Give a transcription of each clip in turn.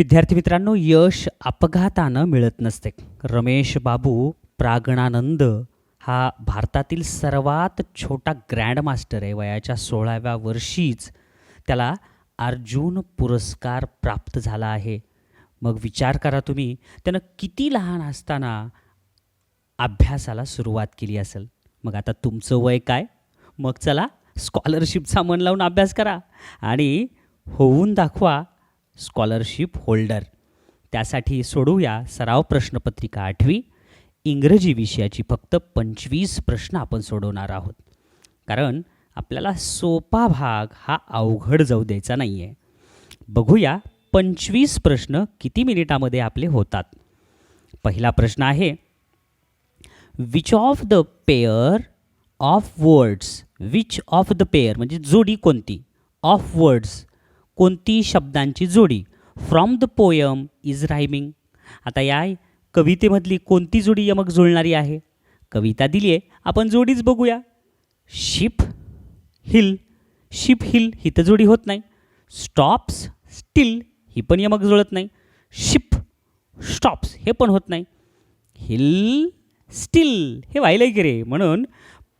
विद्यार्थी मित्रांनो यश अपघातानं मिळत नसते. रमेश बाबू प्रागणानंद हा भारतातील सर्वात छोटा ग्रँडमास्टर आहे. वयाच्या सोळाव्या वर्षीच त्याला अर्जुन पुरस्कार प्राप्त झाला आहे. मग विचार करा तुम्ही त्यानं किती लहान असताना अभ्यासाला सुरुवात केली असेल? मग आता तुमचं वय काय? मग चला स्कॉलरशिपचा मन लावून अभ्यास करा. आणि होऊन दाखवा स्कॉलरशिप होल्डर. त्यासाठी सोडवूया सराव प्रश्नपत्रिका आठवी. इंग्रजी विषयाची फक्त पंचवीस प्रश्न आपण सोडवणार आहोत. कारण आपल्याला सोपा भाग हा अवघड जाऊ द्यायचा नाही आहे बघूया पंचवीस प्रश्न किती मिनिटामध्ये आपले होतात. पहिला प्रश्न आहे which of the pair of words which of the pair म्हणजे जोडी कोणती? ऑफ वर्ड्स कोणती शब्दांची जोडी? From the poem is rhyming आता या कवितेमधली कोणती जोडी यमक जुळणारी आहे? कविता दिली आहे आपण जोडीच बघूया. शिप हिल शिप हिल ही तर जोडी होत नाही. स्टॉप्स स्टील ही पण यमक जुळत नाही. शिप स्टॉप्स हे पण होत नाही. हिल स्टील हे व्हायला की रे? म्हणून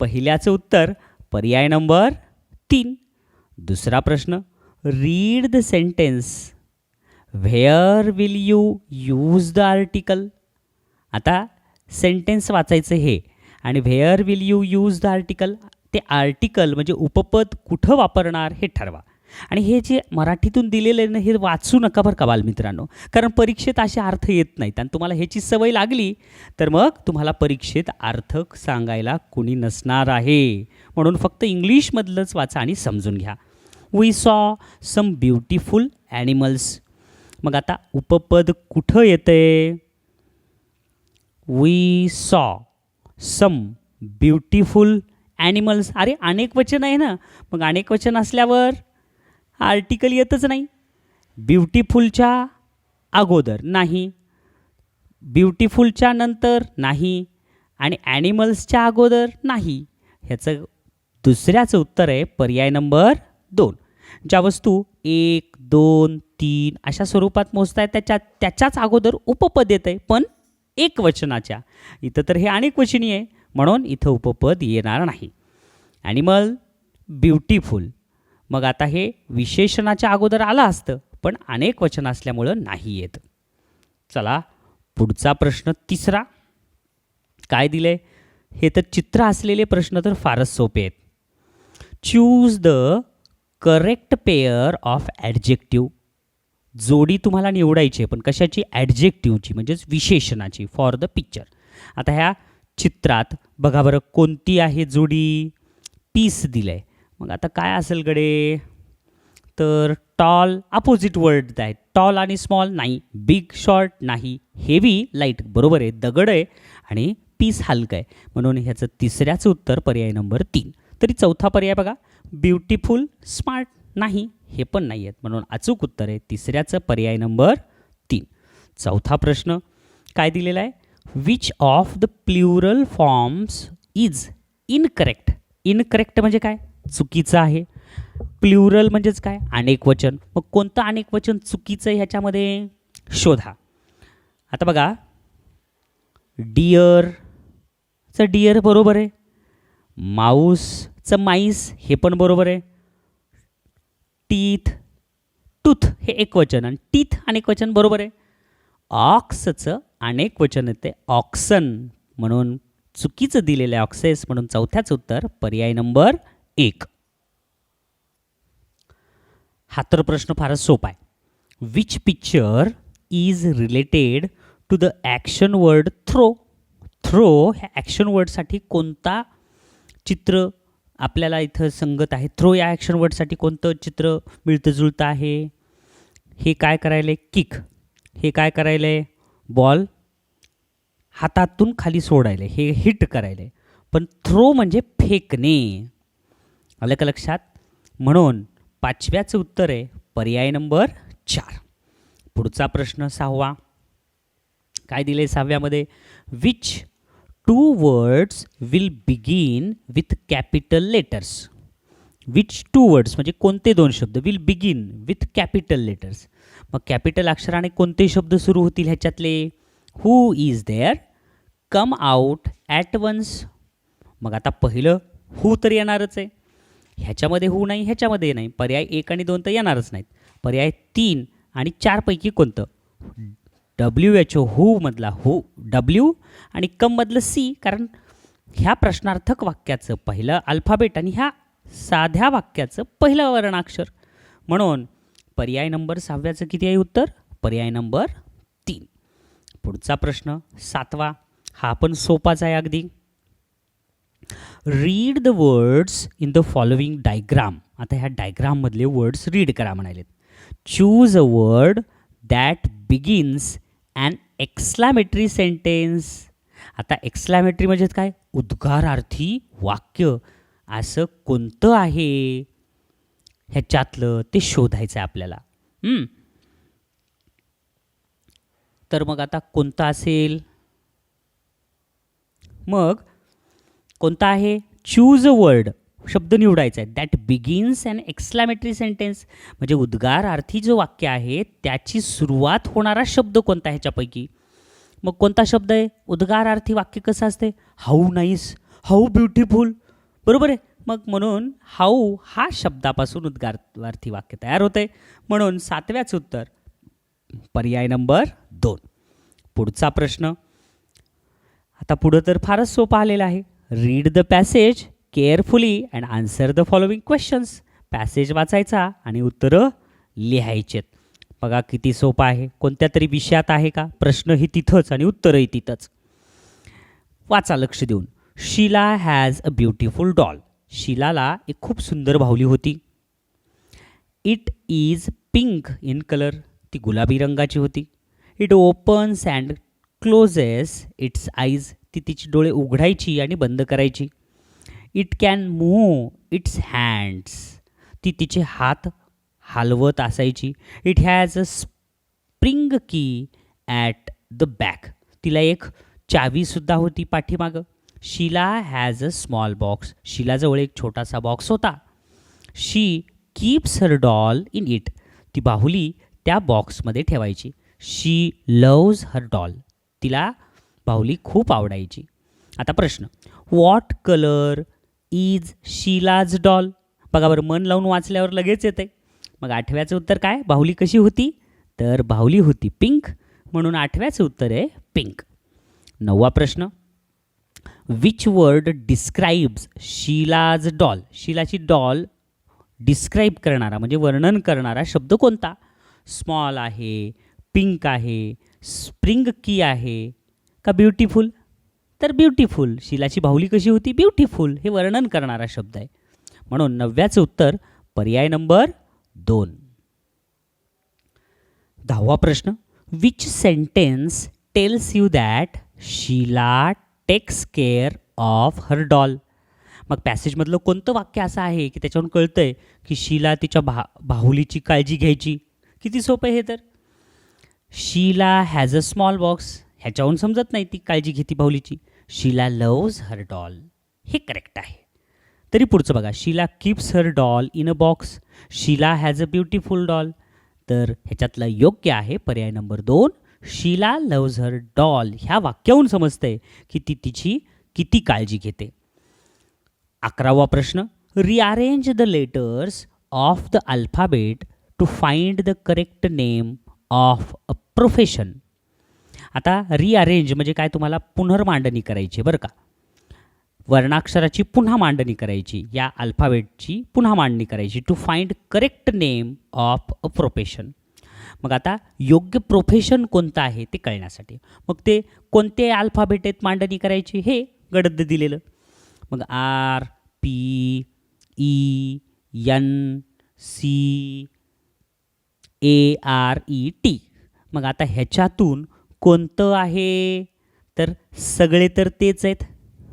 पहिल्याचं उत्तर पर्याय नंबर तीन. दुसरा प्रश्न read the sentence where will you use the article आता सेंटेन्स वाचायचं हे. आणि where will you use the article ते आर्टिकल म्हणजे उपपद कुठं वापरणार हे ठरवा. आणि हे जे मराठीतून दिलेलं आहे ना हे वाचू नका बरं का बालमित्रांनो. कारण परीक्षेत असे अर्थ येत नाहीत. आणि तुम्हाला ह्याची सवय लागली तर मग तुम्हाला परीक्षेत अर्थ सांगायला कुणी नसणार आहे. म्हणून फक्त इंग्लिशमधलंच वाचा आणि समजून घ्या. We saw some beautiful animals मग आता उपपद कुठं येते? We saw some beautiful animals अरे अनेक वचन आहे ना. मग अनेक वचन असल्यावर आर्टिकल येतच नाही. ब्युटिफुलच्या अगोदर नाही. ब्युटिफुलच्या नंतर नाही. आणि ॲनिमल्सच्या अगोदर नाही. ह्याचं दुसऱ्याचं उत्तर आहे पर्याय नंबर दोन. ज्या वस्तू एक दोन तीन अशा स्वरूपात मोजताय त्याच्या त्याच्याच अगोदर उपपद येत आहे पण एक वचनाच्या. इथं तर हे अनेक वचनी आहे म्हणून इथं उपपद येणार नाही. Animal beautiful. मग आता हे विशेषणाच्या अगोदर आलं असतं पण अनेक वचन असल्यामुळं नाही येत. चला पुढचा प्रश्न तिसरा. काय दिले हे तर चित्र असलेले प्रश्न तर फारच सोपे आहेत. Choose the correct pair of adjective जोडी तुम्हाला निवडायची आहे पण कशाची? ॲडजेक्टिव्हची म्हणजेच विशेषणाची फॉर द पिक्चर आता ह्या चित्रात बघा बरं कोणती आहे जोडी? पीस दिलं आहे मग आता काय असेल गडे? तर टॉल अपोजिट वर्ड आहे. टॉल आणि स्मॉल नाही. बिग शॉर्ट नाही. हेवी लाइट बरोबर आहे. दगड आहे आणि पीस हलकं आहे. म्हणून ह्याचं तिसऱ्याचं उत्तर पर्याय नंबर तीन. तरी चौथा पर्याय बघा. ब्युटिफुल स्मार्ट नाही हे पण नाही आहेत. म्हणून अचूक उत्तर आहे. तिसऱ्याचं पर्याय नंबर तीन. चौथा प्रश्न काय दिलेला आहे? Which of the plural forms is incorrect incorrect म्हणजे काय? चुकीचं आहे. प्ल्युरल म्हणजेच काय? अनेक वचन. मग कोणतं अनेक वचन चुकीचं आहे ह्याच्यामध्ये? शोधा. आता बघा. डिअरचं डिअर बरोबर आहे. माऊस च माईस हे पण बरोबर आहे. टीथ टूथ हे एक वचन आणि टीथ अनेक वचन बरोबर आहे. ऑक्सचं अनेक वचन येते ऑक्सन म्हणून चुकीचं दिलेलं आहे ऑक्सेस म्हणून चौथ्याचं उत्तर पर्याय नंबर एक. हा तर प्रश्न फारच सोपा आहे. Which picture is related to the action word throw throw ह्या ॲक्शन वर्डसाठी कोणता चित्र आपल्याला इथं संगत आहे. थ्रो या ॲक्शन वर्डसाठी कोणतं चित्र मिळतं जुळतं आहे? हे काय करायलं आहे किक हे काय करायलं आहे बॉल हातातून खाली सोडायला हे हिट करायला पण थ्रो म्हणजे फेकणे. आलं का लक्षात? म्हणून पाचव्याचं उत्तर आहे पर्याय नंबर चार. पुढचा प्रश्न सहावा. काय दिले सहाव्यामध्ये? Which two words will begin with capital letters which two words म्हणजे कोणते दोन शब्द? Will begin with capital letters मग कॅपिटल अक्षराने कोणते शब्द सुरू होतील ह्याच्यातले? Who is there come out at once मग आता पहिलं हू तर येणारच आहे. ह्याच्यामध्ये हू नाही ह्याच्यामध्ये नाही. पर्याय एक आणि दोन तर येणारच नाहीत. पर्याय तीन आणि चारपैकी कोणतं? डब्ल्यू एच ओ हूमधला हू डब्ल्यू आणि कममधलं सी कारण ह्या प्रश्नार्थक वाक्याचं पहिलं अल्फाबेट आणि ह्या साध्या वाक्याचं पहिलं वर्णाक्षर. म्हणून पर्याय नंबर सहाव्याचं किती आहे उत्तर? पर्याय नंबर तीन. पुढचा प्रश्न सातवा. हा पण सोपाच आहे अगदी. Read the words in the following diagram आता ह्या डायग्राममधले वर्ड्स रीड करा म्हणालेत. Choose a word that begins and exclamatory sentence. आता एक्सलॅमेटरी म्हणजे काय? उद्गारार्थी वाक्य. असं कोणतं आहे? ह्याच्यातलं ते शोधायचं आहे आपल्याला तर मग आता कोणतं असेल? मग कोणता आहे? Choose a word. शब्द निवडायचा आहे. That begins and exclamatory sentence म्हणजे उद्गारार्थी जो वाक्य आहे त्याची सुरुवात होणारा शब्द कोणता ह्याच्यापैकी? मग कोणता शब्द आहे? उद्गारार्थी वाक्य कसं असते? हाऊ नाईस हाऊ ब्युटिफुल बरोबर आहे? मग म्हणून हाऊ हा शब्दापासून उद्गारार्थी वाक्य तयार होते. म्हणून सातव्याच उत्तर पर्याय नंबर दोन. पुढचा प्रश्न. आता पुढं तर फारच सोपं आलेला आहे. Read the passage carefully and answer the following questions passage वाचायचा आणि उत्तरं लिहायचेत. बघा किती सोपं आहे. कोणत्या तरी विषयात आहे का? प्रश्नही तिथंच आणि उत्तरही तिथंच. वाचा लक्ष देऊन. Sheela has a beautiful doll शिलाला एक खूप सुंदर भावली होती. It is pink in colour ती गुलाबी रंगाची होती. It opens and closes its eyes ती तिची डोळे उघडायची आणि बंद करायची. It can move its hands ती तिचे हात हलवत असायची. It has a spring key at the back तिला एक चावीसुद्धा होती पाठीमागं. Sheela has a small box शिलाजवळ एक छोटासा बॉक्स होता. She keeps her doll in it ती बाहुली त्या बॉक्समध्ये ठेवायची. शी लव्ज हर डॉल तिला बाहुली खूप आवडायची. आता प्रश्न. What colour is Sheela's doll बघा बरं मन लावून वाचल्यावर लगेच येते मग आठव्याचं उत्तर काय? बाहुली कशी होती? तर बाहुली होती पिंक म्हणून आठव्याचं उत्तर आहे पिंक नववा प्रश्न. Which word describes Sheela's doll शिलाची doll describe करणारा म्हणजे वर्णन करणारा शब्द कोणता? स्मॉल आहे पिंक आहे स्प्रिंग की आहे. का ब्युटिफुल तर ब्युटिफुल शीलाची बाहुली कशी होती? ब्युटिफुल हे वर्णन करणारा शब्द आहे. म्हणून नवव्याचं उत्तर पर्याय नंबर दोन. दहावा प्रश्न. Which sentence tells you that Sheela takes care of her doll मग पॅसेजमधलं कोणतं वाक्य असं आहे की त्याच्यावरून आहे की शीला तिच्या भा बाहुलीची काळजी घ्यायची? किती सोपं आहे हे तर? Sheela has a small box ह्याच्याहून समजत नाही ती काळजी घेते बाहुलीची. शीला लव्ज हर डॉल हे करेक्ट आहे. तरी पुढचं बघा. Sheela keeps her doll in a box Sheela has a beautiful doll तर ह्याच्यातला योग्य आहे पर्याय नंबर दोन. शीला लव्ज हर डॉल ह्या वाक्याहून समजतंय की ती तिची किती काळजी घेते. अकरावा प्रश्न. Rearrange the letters of the alphabet to find the correct name of a profession आता रिअरेंज म्हणजे काय तुम्हाला पुनर्मांडणी करायची बरं का? वर्णाक्षराची पुन्हा मांडणी करायची या अल्फाबेटची पुन्हा मांडणी करायची to find correct name of a profession मग आता योग्य प्रोफेशन कोणतं आहे ते कळण्यासाठी. मग ते कोणते अल्फाबेट आहेत मांडणी करायची? हे गडद दिलेलं. मग R P E N C A R E T मग आता ह्याच्यातून कोणतं आहे? तर सगळे तर तेच आहेत.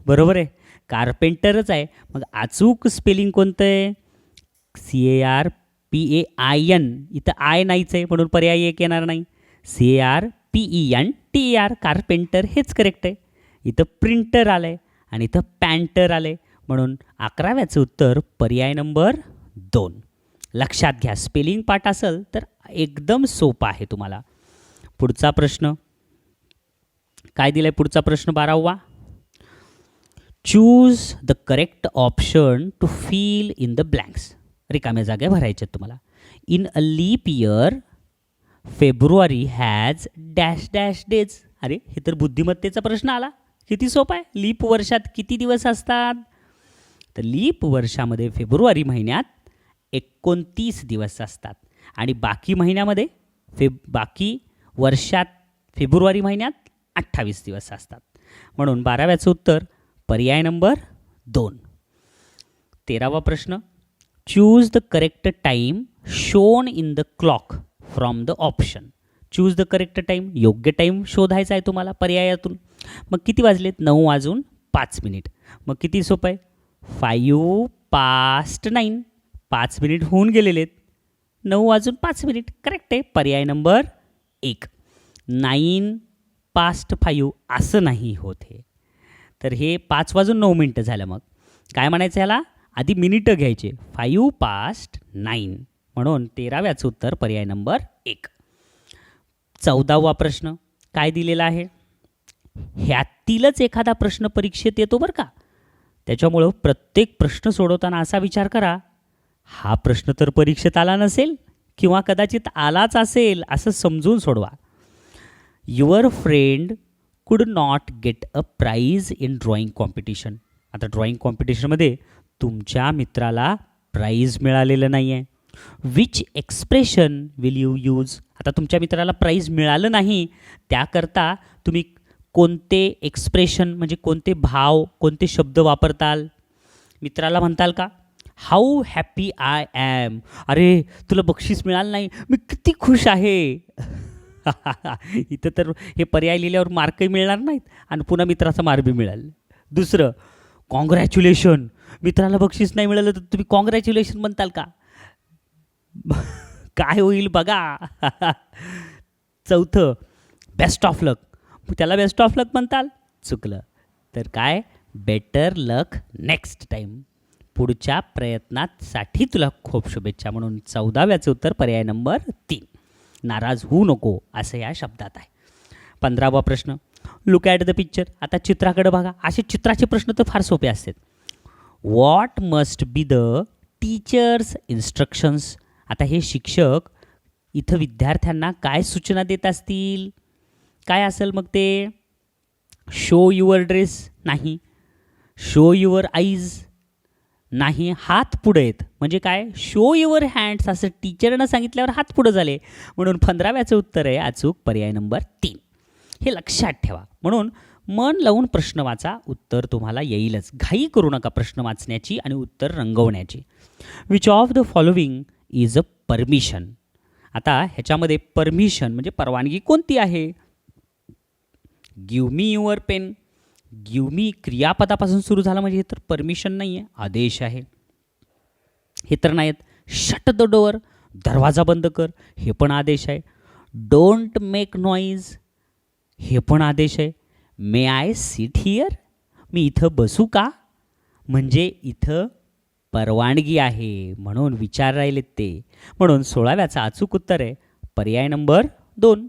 बरोबर आहे? कार्पेंटरच आहे. मग अचूक स्पेलिंग कोणतं आहे? C A R P A I N इथं आय नाहीच आहे म्हणून पर्याय एक येणार नाही. C A R P E N T A R carpenter हेच करेक्ट आहे. इथं प्रिंटर आलं आहे आणि इथं पॅन्टर आलं आहे म्हणून अकराव्याचं उत्तर पर्याय नंबर दोन. लक्षात घ्या स्पेलिंग पाठ असेल तर एकदम सोपा आहे तुम्हाला. पुढचा प्रश्न. काय दिलाय पुढचा प्रश्न बारावा? Choose the correct option to fill in the blanks रिकाम्या जागा भरायच्या आहेत तुम्हाला. In a leap year February has dash dash days अरे हे तर बुद्धिमत्तेचा प्रश्न आला. किती सोपा आहे? लीप वर्षात किती दिवस असतात? तर लीप वर्षामध्ये फेब्रुवारी महिन्यात एकोणतीस दिवस असतात. आणि बाकी महिन्यामध्ये फे बाकी वर्षात फेब्रुवारी महिन्यात अठ्ठावीस दिवस असतात. म्हणून बाराव्याचं उत्तर पर्याय नंबर दोन. तेरावा प्रश्न. Choose the correct time shown in the clock from the option choose the correct time योग्य टाईम शोधायचा आहे तुम्हाला पर्यायातून. मग किती वाजलेत? नऊ वाजून पाच मिनिट. मग किती सोपं आहे? फायू पास्ट नाईन पाच मिनिट होऊन गेलेले आहेत नऊ वाजून पाच मिनिट. करेक्ट आहे. पर्याय नंबर एक. नाईन पास्ट फायू असं नाही होत हे. तर हे पाच वाजून नऊ मिनटं झालं मग. काय म्हणायचं याला आधी मिनिटं घ्यायचे. Five past nine. म्हणून तेराव्याचं उत्तर पर्याय नंबर एक. चौदावा प्रश्न. काय दिलेला आहे? ह्यातीलच एखादा प्रश्न परीक्षेत येतो बरं का. त्याच्यामुळं प्रत्येक प्रश्न सोडवताना असा विचार करा. हा प्रश्न तर परीक्षेत आला नसेल किंवा कदाचित आलाच असेल असं समजून सोडवा. Your friend could not get a prize in drawing competition आता ड्रॉइंग कॉम्पिटिशनमध्ये तुमच्या मित्राला प्राईज मिळालेलं नाही आहे which expression will you use आता तुमच्या मित्राला प्राईज मिळालं नाही त्याकरता तुम्ही कोणते एक्सप्रेशन म्हणजे कोणते भाव कोणते शब्द वापरताल? मित्राला म्हणताल का हाऊ हॅपी आय ॲम अरे तुला बक्षीस मिळालं नाही. मी किती खुश आहे. इथं तर हे पर्याय लिहिल्यावर मार्कही मिळणार नाहीत आणि पुन्हा मित्राचा मार्क बी मिळाल. दुसरं कॉंग्रॅच्युलेशन मित्राला बक्षीस नाही मिळालं तर तुम्ही कॉंग्रॅच्युलेशन म्हणताल का? काय होईल बघा. चौथं बेस्ट ऑफ लक त्याला बेस्ट ऑफ लक म्हणताल? चुकलं. तर काय? बेटर लक नेक्स्ट टाईम पुढच्या प्रयत्नासाठी तुला खूप शुभेच्छा म्हणून चौदाव्याचं उत्तर पर्याय नंबर तीन. नाराज होऊ नको असं या शब्दात आहे. पंधरावा प्रश्न. लुक ॲट द पिक्चर आता चित्राकडे बघा. असे चित्राचे प्रश्न तर फार सोपे असतात. What must be the teacher's instructions आता हे शिक्षक इथं विद्यार्थ्यांना काय सूचना देत असतील? काय असेल मग ते? शो युअर ड्रेस नाही. शो युअर आईज नाही हात पुढे आहेत. म्हणजे काय? शो युअर हँड्स असं टीचरनं सांगितल्यावर हात पुढं झाले. म्हणून पंधराव्याचं उत्तर आहे अचूक पर्याय नंबर तीन. हे लक्षात ठेवा. म्हणून मन लावून प्रश्न वाचा. उत्तर तुम्हाला येईलच. घाई करू नका प्रश्न वाचण्याची आणि उत्तर रंगवण्याची. Which of the following is a permission आता ह्याच्यामध्ये परमिशन म्हणजे परवानगी कोणती आहे? Give me your pen give me क्रियापदापासून सुरू झाला म्हणजे हे तर परमिशन नाही आहे आदेश आहे. हे तर नाही आहेत शट द डोअर दरवाजा बंद कर हे पण आदेश आहे. डोंट मेक नॉईज हे पण आदेश आहे. May I sit here? मी इथं बसू का? म्हणजे इथं परवानगी आहे म्हणून विचार राहिलेत ते. म्हणून सोळाव्याचा अचूक उत्तर आहे. पर्याय नंबर दोन.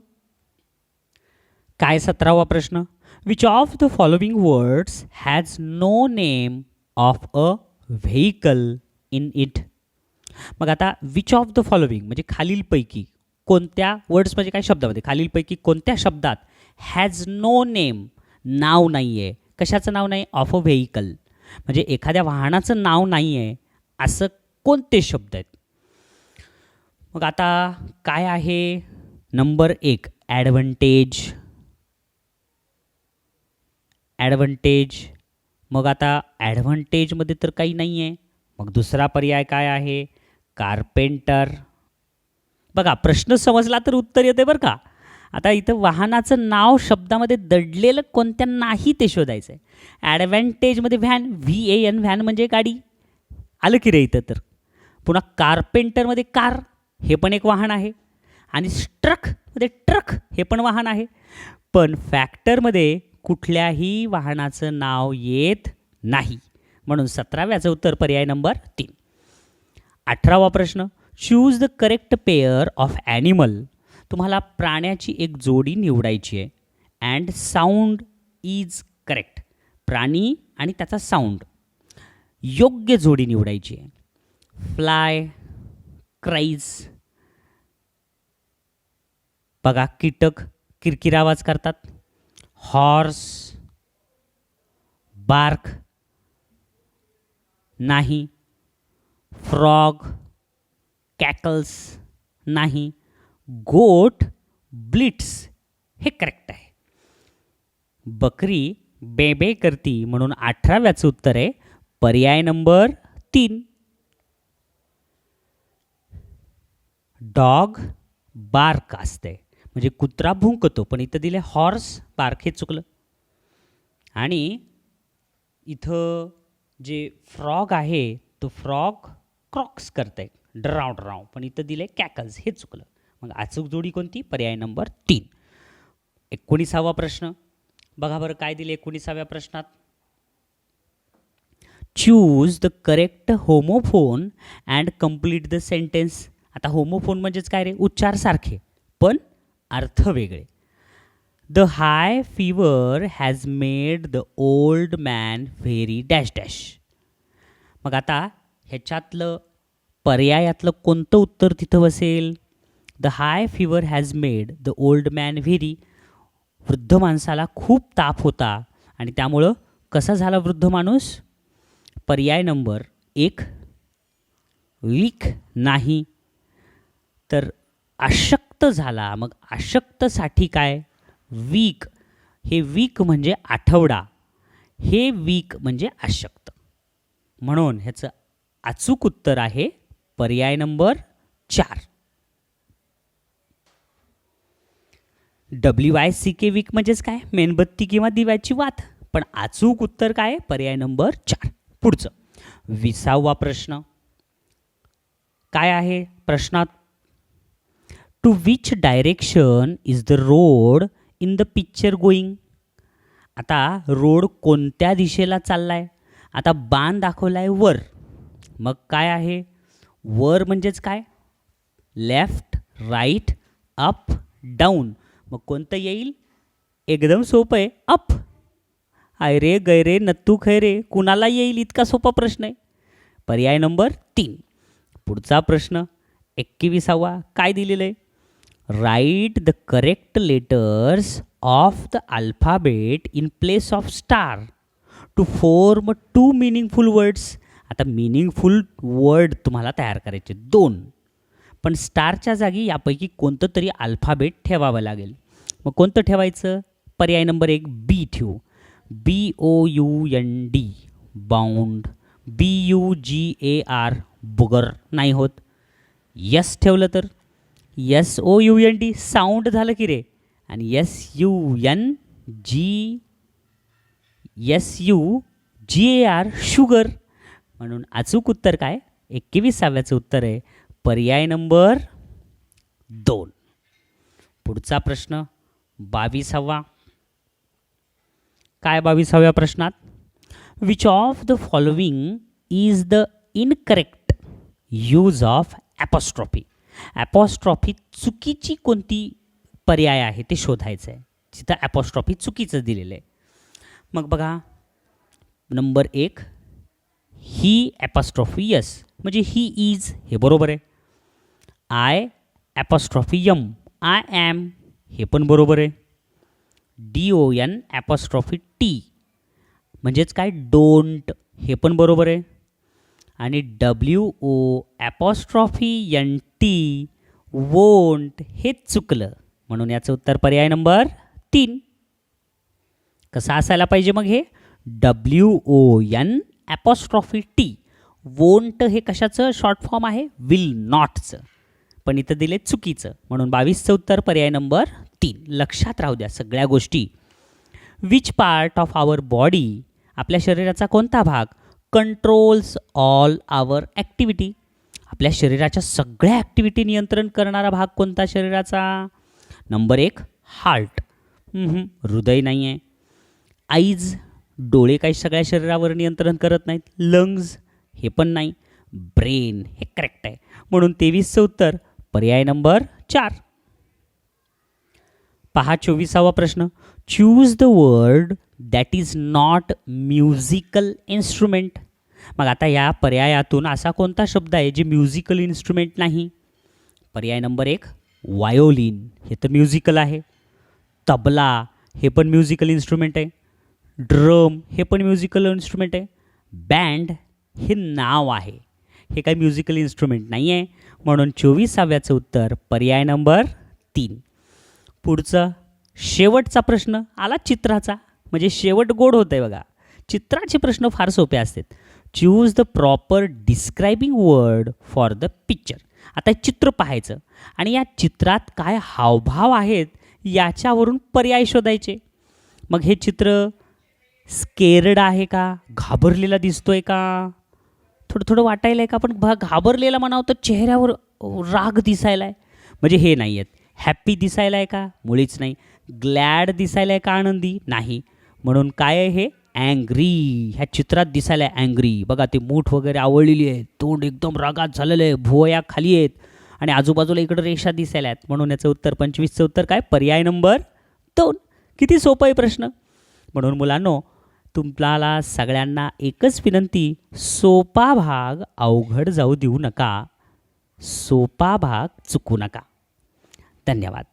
काय सतरावा प्रश्न? Which of the following words has no name of a vehicle in it मग आता विच ऑफ द फॉलोविंग म्हणजे खालीलपैकी कोणत्या वर्ड्स म्हणजे काय शब्दामध्ये? खालीलपैकी कोणत्या शब्दात हॅज नो नेम नाव नाही आहे कशाचं नाव नाही? ऑफ अ व्हेकल म्हणजे एखाद्या वाहनाचं नाव नाही आहे असं कोणते शब्द आहेत? मग आता काय आहे? नंबर एक ॲडव्हान्टेज ॲडव्हान्टेज मग आता ॲडव्हान्टेजमध्ये तर काही नाही आहे मग दुसरा पर्याय काय आहे? कार्पेंटर बघा प्रश्न समजला तर उत्तर येते बरं का. आता इथं वाहनाचं नाव शब्दामध्ये दडलेलं कोणत्या नाही ते शोधायचं आहे ॲडव्हान्टेजमध्ये van V A N van म्हणजे गाडी. आलं की रे इथं तर. पुन्हा कार्पेंटरमध्ये कार हे पण एक वाहन आहे. आणि स्ट्रकमध्ये ट्रक हे पण वाहन आहे. पण फॅक्टरमध्ये कुठल्याही वाहनाचं नाव येत नाही. म्हणून सतराव्याचं उत्तर पर्याय नंबर तीन. अठरावा प्रश्न. Choose the correct pair of animal तुम्हाला प्राण्याची एक जोडी निवडायची आहे. अँड साऊंड इज करेक्ट प्राणी आणि त्याचा साऊंड योग्य जोडी निवडायची आहे. फ्लाय क्राईज बघा कीटक किरकिरावाज करतात. हॉर्स बार्क नाही फ्रॉग कॅकल्स नाही गोट ब्लिट्स हे करेक्ट आहे. बकरी बेबे करती म्हणून अठराव्याचं उत्तर आहे. पर्याय नंबर तीन. डॉग बार्क असते. म्हणजे कुत्रा भुंकतो पण इथं दिले हॉर्स पार्क हे चुकलं. आणि इथं जे फ्रॉग आहे तो फ्रॉग क्रॉक्स करते ड्राव ड्राव पण इथं दिले कॅकल्स हे चुकलं. मग अचूक जोडी कोणती? पर्याय नंबर तीन. एकोणीसावा प्रश्न. बघा बरं काय दिले एकोणीसाव्या प्रश्नात. Choose the correct homophone and complete the sentence आता होमोफोन म्हणजेच काय रे? उच्चार सारखे. पण अर्थ वेगळे. The high fever has made the old man very dash dash मग आता ह्याच्यातलं पर्यायातलं कोणतं उत्तर तिथं बसेल? The high fever has made the old man very वृद्ध माणसाला खूप ताप होता आणि त्यामुळं कसा झाला वृद्ध माणूस? पर्याय नंबर एक वीक नाही. तर अशक्त झाला. मग अशक्तसाठी काय? वीक. हे वीक म्हणजे आठवडा. हे वीक म्हणजे अशक्त. म्हणून ह्याचं अचूक उत्तर आहे पर्याय नंबर चार. W I C K wick म्हणजेच काय? मेणबत्ती किंवा दिव्याची वात. पण अचूक उत्तर काय? पर्याय नंबर चार. पुढचं. विसावा प्रश्न. काय आहे? प्रश्नात to which direction is the road in the picture going आता रोड कोणत्या दिशेला चालला आहे आता बाण आहे वर. मग काय आहे? वर म्हणजेच काय? लेफ्ट राईट अप डाऊन मग कोणतं येईल? एकदम सोपं आहे. अप आय रे गैरे नत्तू खैरे कुणाला येईल इतका सोपा प्रश्न आहे? पर्याय नंबर तीन. पुढचा प्रश्न एकवीसावा काय दिलेलं आहे? Right the correct letters of the alphabet in place of star to form to meaningful words आता मिनिंगफुल वर्ड तुम्हाला तयार करायचे दोन. पण स्टारच्या जागी यापैकी कोणतं तरी अल्फाबेट ठेवावं लागेल. मग कोणतं ठेवायचं? पर्याय नंबर एक बी ठेवू. B O U N D bound B U G A R bugar. नाही होत. यस ठेवलं तर? S O U N D sound झालं की रे. आणि S U N G S U G A R sugar म्हणून अचूक उत्तर काय? एकवीसाव्याचं उत्तर आहे पर्याय नंबर दोन. पुढचा प्रश्न बावीसावा. काय बावीसाव्या प्रश्नात? Which of the following is the incorrect use of apostrophe apostrophe चुकीची कोणती पर्याय आहे ते शोधायचं आहे जिथं ॲपॉस्ट्रॉफी चुकीचं दिलेलं आहे. मग बघा नंबर एक ही ॲपॉस्ट्रॉफी यस म्हणजे ही इज हे बरोबर आहे. I apostrophe M I am हे पण बरोबर आहे. D O N apostrophe T म्हणजेच काय? डोंट हे पण बरोबर आहे. आणि W O apostrophe N T won't हे चुकलं. म्हणून याचं उत्तर पर्याय नंबर तीन. कसं असायला पाहिजे मग हे? W O N apostrophe T won't हे कशाचं? शॉर्ट फॉर्म आहे. विल नॉटचं पण इथं दिले चुकीचं. म्हणून बावीसचं उत्तर पर्याय नंबर तीन. लक्षात राहू द्या सगळ्या गोष्टी. Which part of our body आपल्या शरीराचा कोणता भाग कंट्रोल्स ऑल आवर ॲक्टिव्हिटी आपल्या शरीराच्या सगळ्या ॲक्टिव्हिटी नियंत्रण करणारा भाग कोणता शरीराचा? नंबर एक हार्ट हृदय नाही आहे आईज डोळे काही सगळ्या शरीरावर नियंत्रण करत नाहीत. लंग्ज हे पण नाही. ब्रेन हे करेक्ट आहे. म्हणून तेवीसचं उत्तर पर्याय नंबर चार. पहा चोवीसावा प्रश्न. Choose the word that is not musical instrument मग आता या पर्यायातून असा कोणता शब्द आहे जे म्युझिकल इन्स्ट्रुमेंट नाही? पर्याय नंबर एक वायोलिन हे तर म्युझिकल आहे. तबला हे पण म्युझिकल इन्स्ट्रुमेंट आहे. ड्रम हे पण म्युझिकल इन्स्ट्रुमेंट आहे. बँड हे नाव आहे. हे काही म्युझिकल इन्स्ट्रुमेंट नाही आहे म्हणून चोवीसाव्याचं उत्तर पर्याय नंबर तीन. पुढचं शेवटचा प्रश्न आला चित्राचा. म्हणजे शेवट गोड होतं आहे बघा. चित्राचे प्रश्न फार सोपे असतात. Choose the proper describing word for the picture आता हे चित्र पाहायचं. आणि या चित्रात काय हावभाव आहेत याच्यावरून पर्याय शोधायचे. मग हे चित्र स्केर्ड आहे का? घाबरलेला दिसतो आहे का? थोडं थोडं वाटायला आहे का? पण भा घाबरलेला म्हणावं तर चेहऱ्यावर राग दिसायला आहे म्हणजे हे नाही आहेत हॅप्पी दिसायला आहे का? मुळीच नाही. ग्लॅड दिसायला आहे का आनंदी? नाही. म्हणून काय आहे हे? अँग्री. ह्या चित्रात दिसायला आहे अँग्री. बघा ते मूठ वगैरे आवळलेली आहे तोंड एकदम रागात झालेलं आहे. भुवया खाली आहेत. आणि आजूबाजूला इकडं रेषा दिसायला आहेत. म्हणून याचं उत्तर पंचवीसचं उत्तर काय? पर्याय नंबर दोन. किती सोपं आहे प्रश्न? म्हणून मुलांनो तुम्हाला सगळ्यांना एकच विनंती. सोपा भाग अवघड जाऊ देऊ नका. सोपा भाग चुकू नका. धन्यवाद.